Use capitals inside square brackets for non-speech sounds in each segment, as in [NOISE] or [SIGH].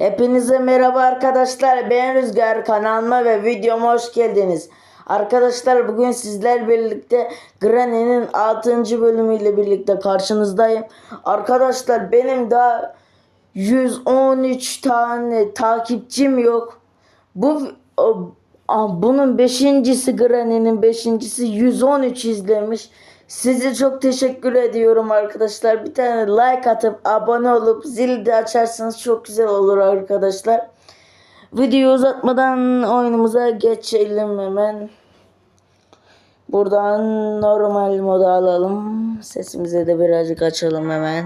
Hepinize merhaba arkadaşlar. Ben Rüzgar kanalıma ve videoma hoş geldiniz. Arkadaşlar bugün sizler birlikte Granny'nin 6. bölümüyle birlikte karşınızdayım. Arkadaşlar benim daha 113 tane takipçim yok. Bu bunun beşincisi Granny'nin beşincisi 113 izlemiş. Size çok teşekkür ediyorum arkadaşlar. Bir tane like atıp abone olup zili de açarsanız çok güzel olur arkadaşlar. Videoyu uzatmadan oyunumuza geçelim hemen. Buradan normal moda alalım. Sesimizi de birazcık açalım hemen.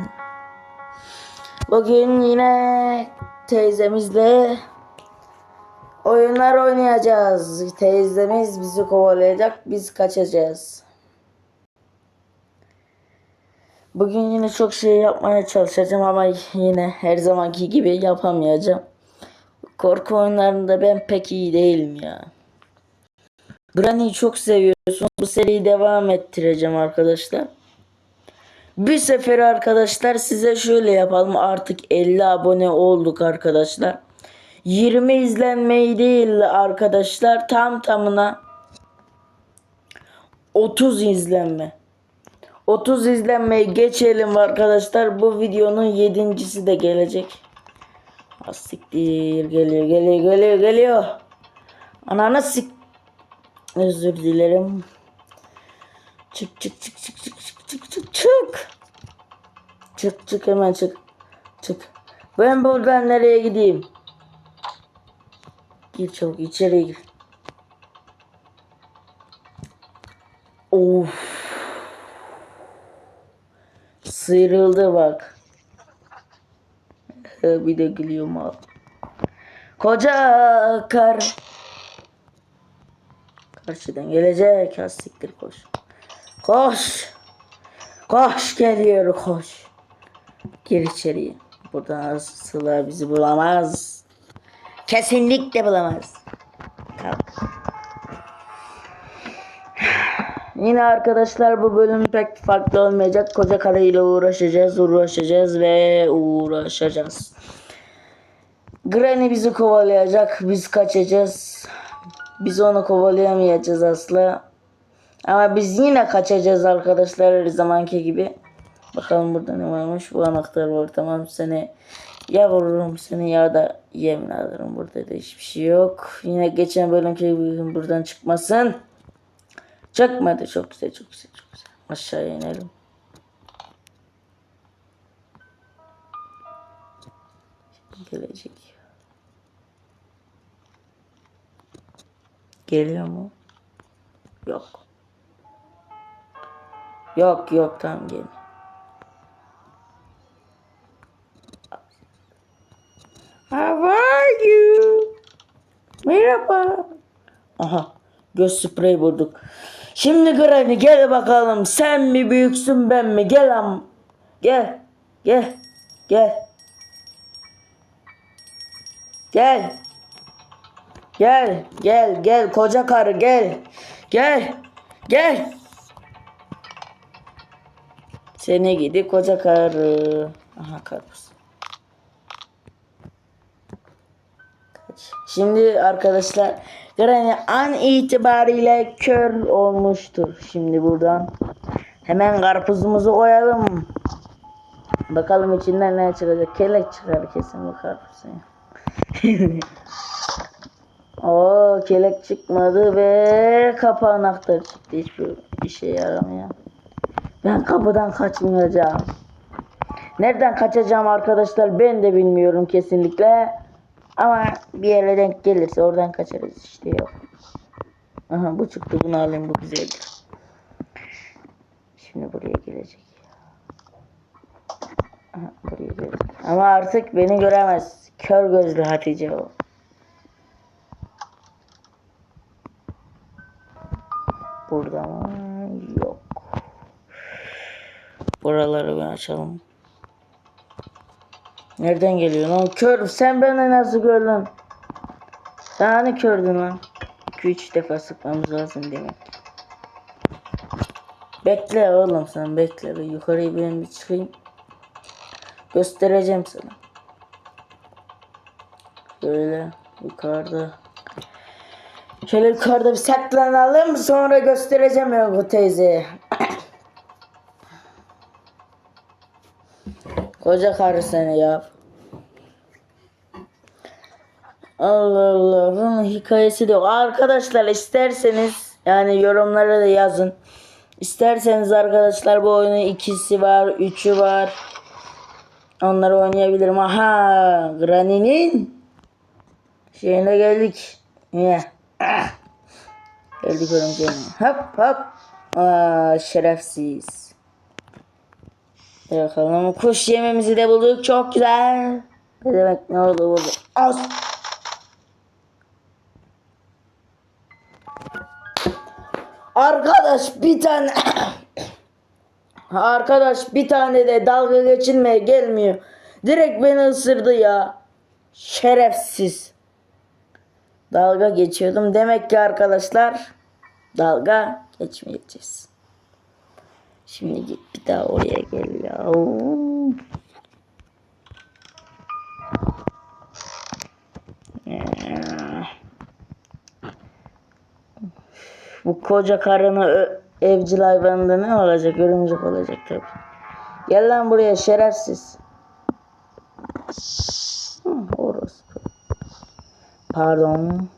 Bugün yine teyzemizle oyunlar oynayacağız. Teyzemiz bizi kovalayacak. Biz kaçacağız. Bugün yine çok şey yapmaya çalışacağım ama yine her zamanki gibi yapamayacağım. Korku oyunlarında ben pek iyi değilim ya. Granny'i çok seviyorsun. Bu seriyi devam ettireceğim arkadaşlar. Bir sefer arkadaşlar size şöyle yapalım. Artık 50 abone olduk arkadaşlar. 20 izlenmeyi değil arkadaşlar. Tam tamına 30 izlenme. 30 izlenmeyi geçelim arkadaşlar. Bu videonun yedincisi de gelecek. Asiktir geliyor geliyor geliyor geliyor. Ananı sik. Özür dilerim. Çık çık çık çık çık çık çık çık çık. Çık çık hemen çık. Çık. Ben buradan nereye gideyim? Gir çabuk içeri gir. Of. Sıyrıldı bak. Ee, Bir de gülüyorum abi. Koca kar. Karşıdan gelecek. Ha siktir koş. Koş. Koş geliyor koş. Gir içeriye. Buradan asılar bizi bulamaz. Kesinlikle bulamaz. Yine arkadaşlar bu bölüm pek farklı olmayacak. Koca karıyla uğraşacağız, uğraşacağız ve uğraşacağız. Granny bizi kovalayacak, biz kaçacağız. Biz onu kovalayamayacağız asla. Ama biz yine kaçacağız arkadaşlar her zamanki gibi. Bakalım burada ne varmış. Bu anahtar var tamam seni ya vururum seni ya da yemin alırım. Burada da hiçbir şey yok. Yine geçen bölümki gibi buradan çıkmasın. Çıkmadı. Çok güzel, çok güzel, çok güzel. Aşağıya inelim. Gelecek. Geliyor mu? Yok. Yok yok tamam gel. How are you? Merhaba. Aha göz sprey bulduk. Şimdi Granny gel bakalım sen mi büyüksün ben mi gel am. Gel gel gel. Gel. Gel gel gel koca karı gel. Gel gel. Seni gidi koca karı. Aha karpuz. Şimdi arkadaşlar Granny an itibariyle kör olmuştur. Şimdi buradan hemen karpuzumuzu koyalım. Bakalım içinden ne çıkacak. Kelek çıkar kesin bu karpuzun. [LAUGHS] Oo kelek çıkmadı ve kapı anahtarı çıktı. Hiçbir işe yaramıyor. Ben kapıdan kaçmayacağım. Nereden kaçacağım arkadaşlar ben de bilmiyorum kesinlikle. Ama bir yere denk gelirse oradan kaçarız işte yok. Aha bu çıktı bunu alayım bu güzeldir. Şimdi buraya gelecek. Aha, buraya gelecek. Ama artık beni göremez. Kör gözlü Hatice o. Burada mı? Yok. Buraları bir açalım. Nereden geliyor lan? Kör. Sen beni nasıl gördün? Sen hani kördün lan? 2-3 defa sıkmamız lazım demek. Bekle oğlum sen bekle. Bir yukarıya ben bir çıkayım. Göstereceğim sana. Böyle yukarıda. Şöyle yukarıda bir saklanalım sonra göstereceğim Yogo teyzeye. Koca karı seni ya. Allah Allah bunun hikayesi de yok. Arkadaşlar isterseniz yani yorumlara da yazın. İsterseniz arkadaşlar bu oyunun ikisi var, üçü var. Onları oynayabilirim. Aha Granny'nin şeyine geldik. Niye? Ah. Geldik örümceğine. Hop hop. Aa, şerefsiz. Bakalım kuş yememizi de bulduk. Çok güzel. Ne demek ne oldu burada? Az. Arkadaş bir tane [COUGHS] Arkadaş bir tane de dalga geçilmeye gelmiyor. Direkt beni ısırdı ya. Şerefsiz. Dalga geçiyordum. Demek ki arkadaşlar dalga geçmeyeceğiz. Şimdi git bir daha oraya gel ya. Bu koca karını evcil hayvanında ne olacak? Örümcek olacak tabii. Gel lan buraya şerefsiz. Hı, orospu. Pardon.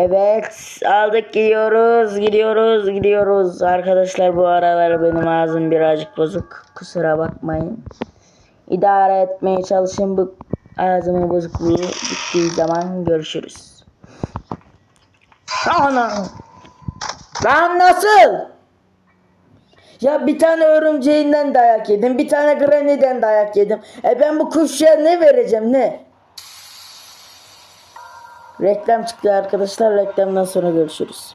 Evet aldık gidiyoruz gidiyoruz gidiyoruz. Arkadaşlar bu aralar benim ağzım birazcık bozuk. Kusura bakmayın. İdare etmeye çalışın bu ağzımın bozukluğu bittiği zaman görüşürüz. Ana. Lan nasıl? Ya bir tane örümceğinden dayak yedim. Bir tane granny'den dayak yedim. E ben bu kuşya ne vereceğim ne? Reklam çıktı arkadaşlar. Reklamdan sonra görüşürüz.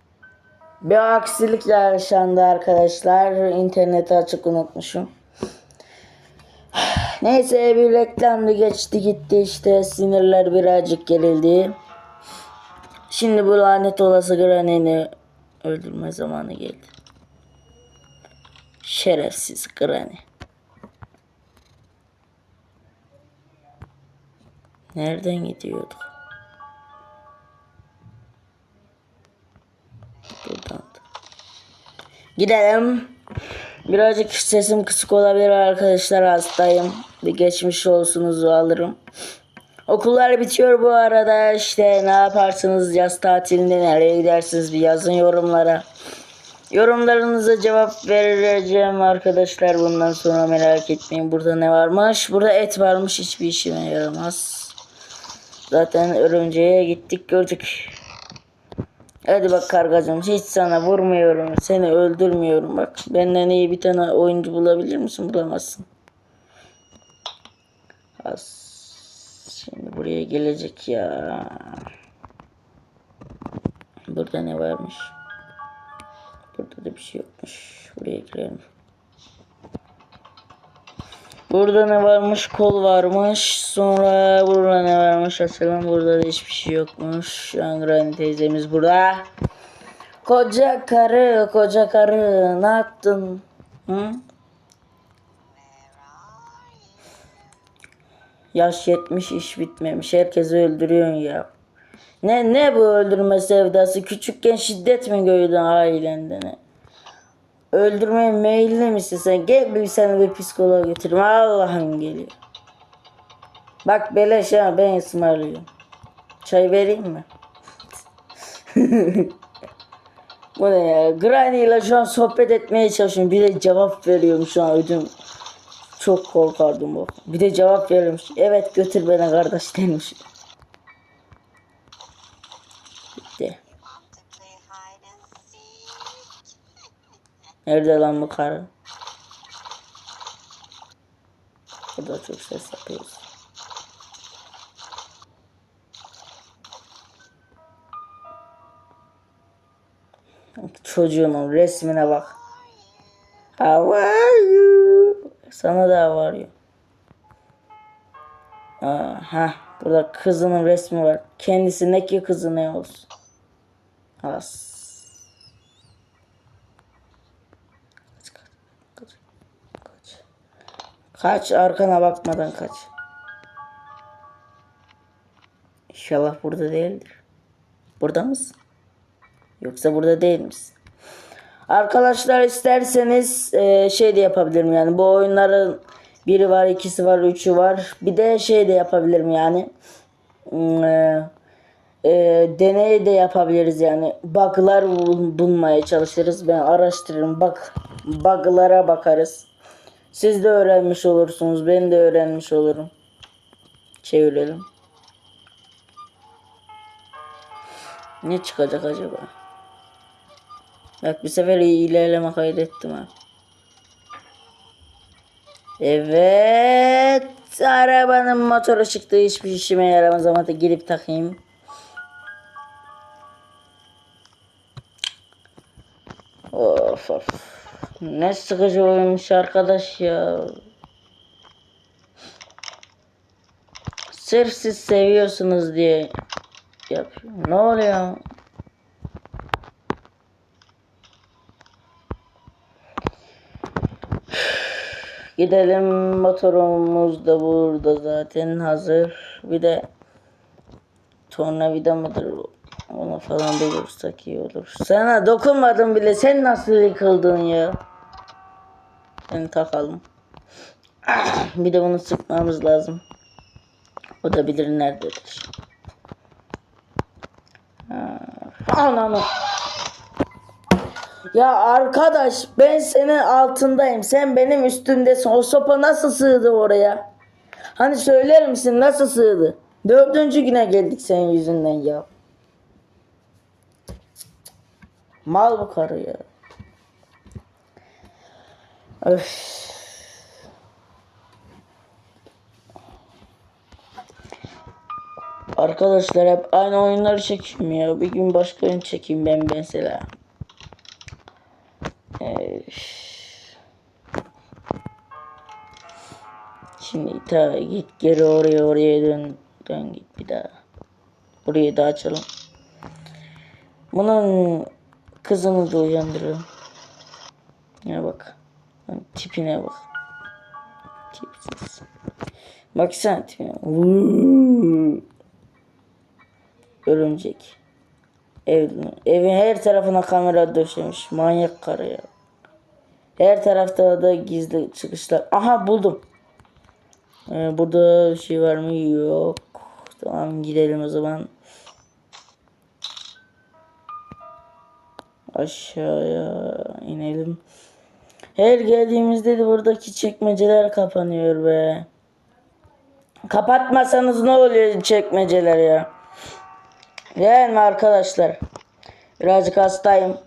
Bir aksilik yaşandı arkadaşlar. İnterneti açık unutmuşum. [SIGHS] Neyse bir reklamdı geçti gitti işte sinirler birazcık gerildi. Şimdi bu lanet olası Granny'ni öldürme zamanı geldi. Şerefsiz Granny. Nereden gidiyorduk? Gidelim. Birazcık sesim kısık olabilir arkadaşlar hastayım. Bir geçmiş olsunuzu alırım. Okullar bitiyor bu arada işte ne yaparsınız yaz tatilinde nereye gidersiniz bir yazın yorumlara. Yorumlarınıza cevap vereceğim arkadaşlar bundan sonra merak etmeyin. Burada ne varmış? Burada et varmış hiçbir işime yaramaz. Zaten örümceğe gittik gördük. Hadi bak kargacığım hiç sana vurmuyorum. Seni öldürmüyorum bak. Benden iyi bir tane oyuncu bulabilir misin? Bulamazsın. Az. Şimdi buraya gelecek ya. Burada ne varmış? Burada da bir şey yokmuş. Buraya girelim. Burada ne varmış? Kol varmış. Sonra burada ne varmış? Açalım. Burada da hiçbir şey yokmuş. Şu an Granny teyzemiz burada. Koca karı, koca karı. Ne yaptın? Hı? Yaş yetmiş iş bitmemiş. Herkesi öldürüyorsun ya. Ne ne bu öldürme sevdası? Küçükken şiddet mi gördün ailende ne? Öldürmeye meyilli misin sen? Gel bir seni bir psikoloğa götüreyim. Allah'ım geliyor. Bak beleş ha ben ısmarlıyorum. Çay vereyim mi? [LAUGHS] Bu ne ya? Granny ile şu an sohbet etmeye çalışıyorum. Bir de cevap veriyorum şu an ödüm. Çok korkardım bu. Bir de cevap veriyorum. Evet götür beni kardeş demiş. Nerede lan bu karı? Burada çok ses yapıyoruz. Çocuğumun resmine bak. How are you? Sana da var ya. Aha, burada kızının resmi var. Kendisi ne ki kızı ne olsun. As. Kaç, kaç, kaç, kaç. Kaç arkana bakmadan kaç. İnşallah burada değildir. Burada mısın? Yoksa burada değil misin? Arkadaşlar isterseniz e, şey de yapabilirim yani bu oyunların biri var, ikisi var, üçü var. Bir de şey de yapabilirim yani. Hmm, e, e, deney de yapabiliriz yani. Bug'lar bul- bulmaya çalışırız. Ben araştırırım. Bak bug'lara bakarız. Siz de öğrenmiş olursunuz. Ben de öğrenmiş olurum. Çevirelim. Ne çıkacak acaba? Bak bir sefer iyi ilerleme kaydettim ha. Evet. Arabanın motoru çıktı. Hiçbir işime yaramaz ama da girip takayım. Of of. Ne sıkıcı oyunmuş arkadaş ya. Sırf siz seviyorsunuz diye yapıyor. Ne oluyor? Gidelim motorumuz da burada zaten hazır. Bir de tornavida mıdır o? Onu falan bulursak iyi olur. Sana dokunmadım bile. Sen nasıl yıkıldın ya? Seni takalım. [CLEARS THROAT] Bir de bunu sıkmamız lazım. O da bilir nerededir. Ananı. Ya arkadaş ben senin altındayım. Sen benim üstümdesin. O sopa nasıl sığdı oraya? Hani söyler misin nasıl sığdı? Dördüncü güne geldik senin yüzünden ya. Mal bu ya. Öf. Arkadaşlar hep aynı oyunları çekeyim ya. Bir gün başka oyun çekeyim ben mesela. Öf. Şimdi ta git geri oraya oraya dön. Dön git bir daha. Burayı da açalım. Bunun kızını da uyandıralım. Ya bak. Tipine bak. Tipsiz. Baksana tipine. Vuuu. Örümcek. Ev, evin her tarafına kamera döşemiş. Manyak karı ya. Her tarafta da gizli çıkışlar. Aha buldum. Ee, burada şey var mı? Yok. Tamam gidelim o zaman. Aşağıya inelim. Her geldiğimizde de buradaki çekmeceler kapanıyor be. Kapatmasanız ne oluyor çekmeceler ya? Yani arkadaşlar. Birazcık hastayım.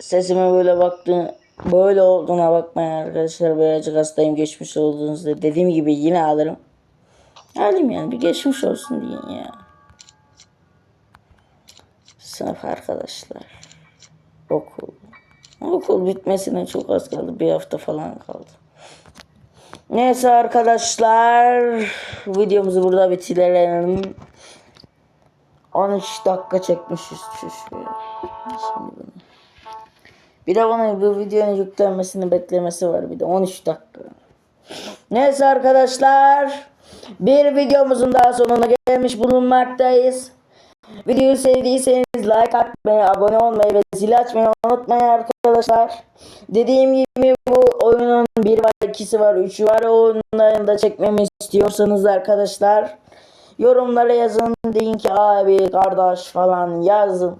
Sesime böyle baktığın böyle olduğuna bakmayın arkadaşlar. Birazcık hastayım geçmiş olduğunuzda. Dediğim gibi yine alırım. Alayım yani bir geçmiş olsun deyin ya. Sınıf arkadaşlar. Okul. Okul bitmesine çok az kaldı. Bir hafta falan kaldı. Neyse arkadaşlar. Videomuzu burada bitirelim. 13 dakika çekmişiz. Şimdi bunu. Bir de bana bu videonun yüklenmesini beklemesi var. Bir de 13 dakika. Neyse arkadaşlar. Bir videomuzun daha sonuna gelmiş bulunmaktayız. Videoyu sevdiyseniz like atmayı, abone olmayı ve zil açmayı unutmayın arkadaşlar. Dediğim gibi bu oyunun bir var, ikisi var, üçü var. O oyunların da çekmemi istiyorsanız arkadaşlar yorumlara yazın. Deyin ki abi, kardeş falan yazın.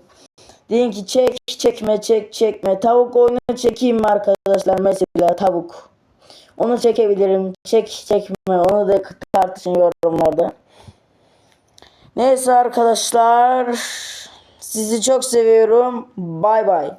Deyin ki çek, çekme, çek, çekme. Tavuk oyunu çekeyim arkadaşlar? Mesela tavuk. Onu çekebilirim. Çek, çekme. Onu da tartışın yorumlarda. Neyse arkadaşlar. Sizi çok seviyorum. Bay bay.